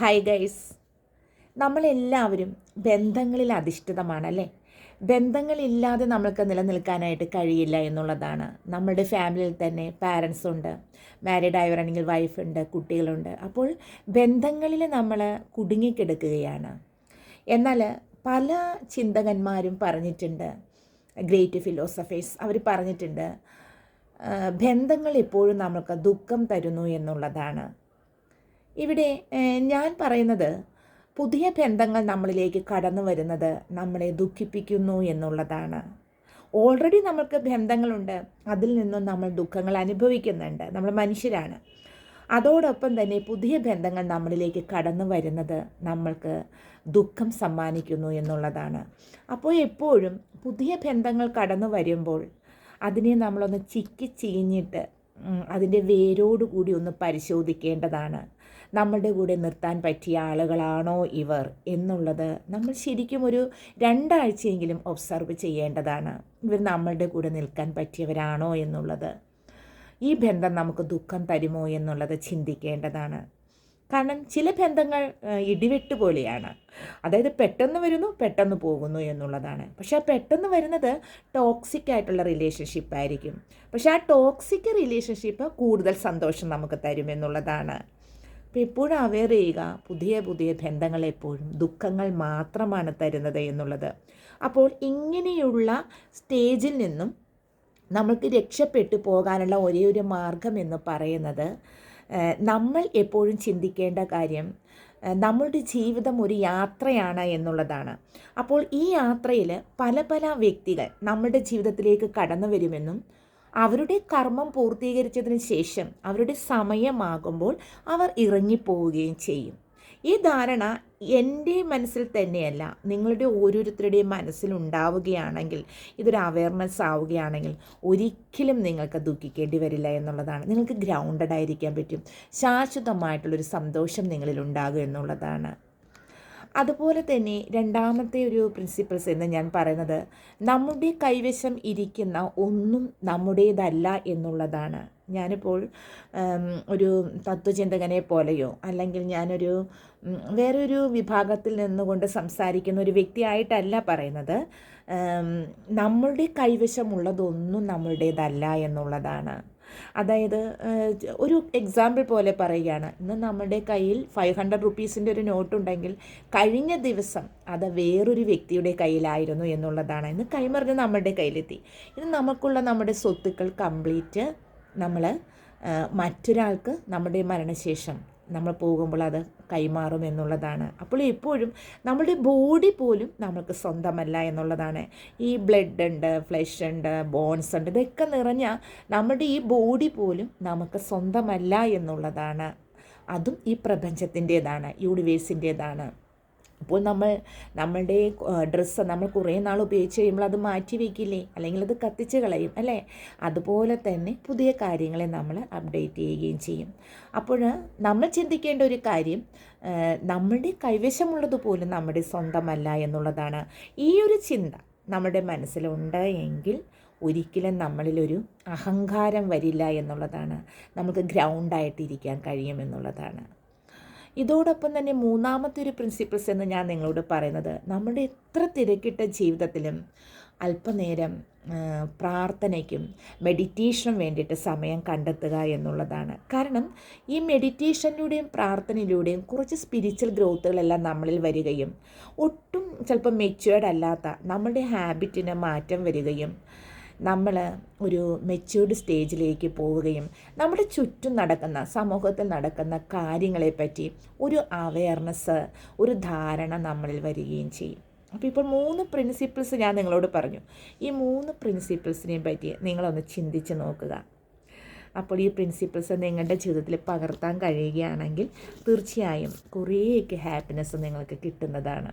Hi guys നമ്മളെല്ലാവരും ബന്ധങ്ങളിൽ അധിഷ്ഠിതമാണ് അല്ലേ? ബന്ധങ്ങളില്ലാതെ നമ്മൾക്ക് നിലനിൽക്കാനായിട്ട് കഴിയില്ല എന്നുള്ളതാണ്. നമ്മുടെ ഫാമിലിയിൽ തന്നെ പാരൻസ് ഉണ്ട് മാരീഡ് ആയവരാണെങ്കിൽ വൈഫുണ്ട് കുട്ടികളുണ്ട്. അപ്പോൾ ബന്ധങ്ങളിൽ നമ്മൾ കുടുങ്ങിക്കിടക്കുകയാണ്. എന്നാൽ പല ചിന്തകന്മാരും പറഞ്ഞിട്ടുണ്ട് ഗ്രേറ്റ് ഫിലോസഫേഴ്സ് അവർ പറഞ്ഞിട്ടുണ്ട് ബന്ധങ്ങൾ എപ്പോഴും നമ്മൾക്ക് ദുഃഖം തരുന്നു എന്നുള്ളതാണ്. ഇവിടെ ഞാൻ പറയുന്നത് പുതിയ ബന്ധങ്ങൾ നമ്മളിലേക്ക് കടന്നു വരുന്നത് നമ്മളെ ദുഃഖിപ്പിക്കുന്നു എന്നുള്ളതാണ്. ഓൾറെഡി നമ്മൾക്ക് ബന്ധങ്ങളുണ്ട്. അതിൽ നിന്നും നമ്മൾ ദുഃഖങ്ങൾ അനുഭവിക്കുന്നുണ്ട്. നമ്മൾ മനുഷ്യരാണ്. അതോടൊപ്പം തന്നെ പുതിയ ബന്ധങ്ങൾ നമ്മളിലേക്ക് കടന്നു വരുന്നത് നമ്മൾക്ക് ദുഃഖം സമ്മാനിക്കുന്നു എന്നുള്ളതാണ്. അപ്പോൾ എപ്പോഴും പുതിയ ബന്ധങ്ങൾ കടന്നു വരുമ്പോൾ അതിനെ നമ്മളൊന്ന് ചിക്കി ചീഞ്ഞിട്ട് അതിന്റെ വേരോടുകൂടി ഒന്ന് പരിശോധിക്കേണ്ടതാണ്. നമ്മളുടെ കൂടെ നിർത്താൻ പറ്റിയ ആളുകളാണോ ഇവർ എന്നുള്ളത് നമ്മൾ ശരിക്കും ഒരു രണ്ടാഴ്ചയെങ്കിലും ഒബ്സർവ് ചെയ്യേണ്ടതാണ്. ഇവർ നമ്മളുടെ കൂടെ നിൽക്കാൻ പറ്റിയവരാണോ എന്നുള്ളത്. ഈ ബന്ധം നമുക്ക് ദുഃഖം തരുമോ എന്നുള്ളത് ചിന്തിക്കേണ്ടതാണ്. കാരണം ചില ബന്ധങ്ങൾ ഇടിവെട്ട് പോലെയാണ്. അതായത് പെട്ടെന്ന് വരുന്നു പെട്ടെന്ന് പോകുന്നു എന്നുള്ളതാണ്. പക്ഷെ ആ പെട്ടെന്ന് വരുന്നത് ടോക്സിക് ആയിട്ടുള്ള റിലേഷൻഷിപ്പ് ആയിരിക്കും. പക്ഷെ ആ ടോക്സിക് റിലേഷൻഷിപ്പ് കൂടുതൽ സന്തോഷം നമുക്ക് തരുമെന്നുള്ളതാണ് എപ്പോഴും അവെയർ ചെയ്യുക പുതിയ പുതിയ ബന്ധങ്ങൾ എപ്പോഴും ദുഃഖങ്ങൾ മാത്രമാണ് തരുന്നത് എന്നുള്ളത്. അപ്പോൾ ഇങ്ങനെയുള്ള സ്റ്റേജിൽ നിന്നും നമ്മൾക്ക് രക്ഷപ്പെട്ടു പോകാനുള്ള ഒരേ ഒരു മാർഗം എന്ന് പറയുന്നത് നമ്മൾ എപ്പോഴും ചിന്തിക്കേണ്ട കാര്യം നമ്മളുടെ ജീവിതം ഒരു യാത്രയാണ് എന്നുള്ളതാണ്. അപ്പോൾ ഈ യാത്രയിൽ പല പല വ്യക്തികൾ നമ്മുടെ ജീവിതത്തിലേക്ക് കടന്നു വരുമെന്നും അവരുടെ കർമ്മം പൂർത്തീകരിച്ചതിന് ശേഷം അവരുടെ സമയമാകുമ്പോൾ അവർ ഇറങ്ങിപ്പോവുകയും ചെയ്യും. ഈ ധാരണ എന്റെ മനസ്സിൽ തന്നെയല്ല നിങ്ങളുടെ ഓരോരുത്തരുടെയും മനസ്സിലുണ്ടാവുകയാണെങ്കിൽ ഇതൊരു അവയർനെസ് ആവുകയാണെങ്കിൽ ഒരിക്കലും നിങ്ങൾക്ക് ദുഃഖിക്കേണ്ടി വരില്ല എന്നുള്ളതാണ്. നിങ്ങൾക്ക് ഗ്രൗണ്ടഡ് ആയിരിക്കാൻ പറ്റും. ശാശ്വതമായിട്ടുള്ളൊരു സന്തോഷം നിങ്ങളിൽ ഉണ്ടാകും എന്നുള്ളതാണ്. അതുപോലെ തന്നെ രണ്ടാമത്തെ ഒരു പ്രിൻസിപ്പിൾസ് എന്ന് ഞാൻ പറയുന്നത് നമ്മുടെ കൈവശം ഇരിക്കുന്ന ഒന്നും നമ്മുടേതല്ല എന്നുള്ളതാണ്. ഞാനിപ്പോൾ ഒരു തത്വചിന്തകനെ പോലെയോ അല്ലെങ്കിൽ ഞാനൊരു വേറൊരു വിഭാഗത്തിൽ നിന്നുകൊണ്ട് സംസാരിക്കുന്ന ഒരു വ്യക്തിയായിട്ടല്ല പറയുന്നത്. നമ്മളുടെ കൈവശമുള്ളതൊന്നും നമ്മളുടേതല്ല എന്നുള്ളതാണ്. അതായത് ഒരു എക്സാമ്പിൾ പോലെ പറയുകയാണ്. ഇന്ന് നമ്മുടെ കയ്യിൽ ഫൈവ് ഹൺഡ്രഡ് റുപ്പീസിന്റെ ഒരു നോട്ട് ഉണ്ടെങ്കിൽ കഴിഞ്ഞ ദിവസം അത് വേറൊരു വ്യക്തിയുടെ കയ്യിലായിരുന്നു എന്നുള്ളതാണ്. ഇന്ന് കൈമറിഞ്ഞ് നമ്മുടെ കയ്യിലെത്തി. ഇത് നമുക്കുള്ള നമ്മുടെ സ്വത്തുക്കൾ കംപ്ലീറ്റ് നമ്മൾ മറ്റൊരാൾക്ക് നമ്മുടെ മരണശേഷം നമ്മൾ പോകുമ്പോൾ അത് കൈമാറും എന്നുള്ളതാണ്. അപ്പോൾ എപ്പോഴും നമ്മുടെ ബോഡി പോലും നമുക്ക് സ്വന്തമല്ല എന്നുള്ളതാണ്. ഈ ബ്ലഡ് ഉണ്ട് ഫ്ലഷ് ഉണ്ട് ബോൺസ് ഉണ്ട് ഇതൊക്കെ നിറഞ്ഞ നമ്മുടെ ഈ ബോഡി പോലും നമുക്ക് സ്വന്തമല്ല എന്നുള്ളതാണ്. അതും ഈ പ്രപഞ്ചത്തിന്റേതാണ് യൂണിവേഴ്സിന്റേതാണ് അപ്പോൾ നമ്മൾ നമ്മളുടെ ഡ്രസ്സ് നമ്മൾ കുറേ നാൾ ഉപയോഗിച്ച് കഴിയുമ്പോൾ അത് മാറ്റി വയ്ക്കില്ലേ? അല്ലെങ്കിൽ അത് കത്തിച്ച് കളയും അല്ലേ? അതുപോലെ തന്നെ പുതിയ കാര്യങ്ങളെ നമ്മൾ അപ്ഡേറ്റ് ചെയ്യുകയും ചെയ്യും. അപ്പോൾ നമ്മൾ ചിന്തിക്കേണ്ട ഒരു കാര്യം നമ്മുടെ കൈവശമുള്ളത് പോലും നമ്മുടെ സ്വന്തമല്ല എന്നുള്ളതാണ്. ഈ ഒരു ചിന്ത നമ്മുടെ മനസ്സിലുണ്ട് എങ്കിൽ ഒരിക്കലും നമ്മളിലൊരു അഹങ്കാരം വരില്ല എന്നുള്ളതാണ്. നമുക്ക് ഗ്രൗണ്ടായിട്ടിരിക്കാൻ കഴിയുമെന്നുള്ളതാണ് ഇതോടൊപ്പം തന്നെ മൂന്നാമത്തെ ഒരു പ്രിൻസിപ്പിൾസ് എന്ന് ഞാൻ നിങ്ങളോട് പറയുന്നത്. നമ്മുടെ എത്ര തിരക്കിട്ട ജീവിതത്തിലും അല്പനേരം പ്രാർത്ഥനയ്ക്കും മെഡിറ്റേഷനും വേണ്ടിയിട്ട് സമയം കണ്ടെത്തുക എന്നുള്ളതാണ്. കാരണം ഈ മെഡിറ്റേഷനിലൂടെയും പ്രാർത്ഥനയിലൂടെയും കുറച്ച് സ്പിരിച്വൽ ഗ്രോത്തുകളെല്ലാം നമ്മളിൽ വരികയും ഒട്ടും ചിലപ്പോൾ മെച്യൂർഡ് അല്ലാത്ത നമ്മുടെ ഹാബിറ്റിന് മാറ്റം വരികയും നമ്മൾ ഒരു മെച്യൂർഡ് സ്റ്റേജിലേക്ക് പോവുകയും നമ്മുടെ ചുറ്റും നടക്കുന്ന സമൂഹത്തിൽ നടക്കുന്ന കാര്യങ്ങളെപ്പറ്റി ഒരു അവയർനെസ് ഒരു ധാരണ നമ്മളിൽ വരികയും ചെയ്യും. അപ്പോൾ ഇപ്പോൾ മൂന്ന് പ്രിൻസിപ്പിൾസ് ഞാൻ നിങ്ങളോട് പറഞ്ഞു. ഈ മൂന്ന് പ്രിൻസിപ്പിൾസിനെയും പറ്റി നിങ്ങളൊന്ന് ചിന്തിച്ച് നോക്കുക. അപ്പോൾ ഈ പ്രിൻസിപ്പിൾസ് നിങ്ങളുടെ ജീവിതത്തിൽ പകർത്താൻ കഴിയുകയാണെങ്കിൽ തീർച്ചയായും കുറേയൊക്കെ ഹാപ്പിനെസ് നിങ്ങൾക്ക് കിട്ടുന്നതാണ്.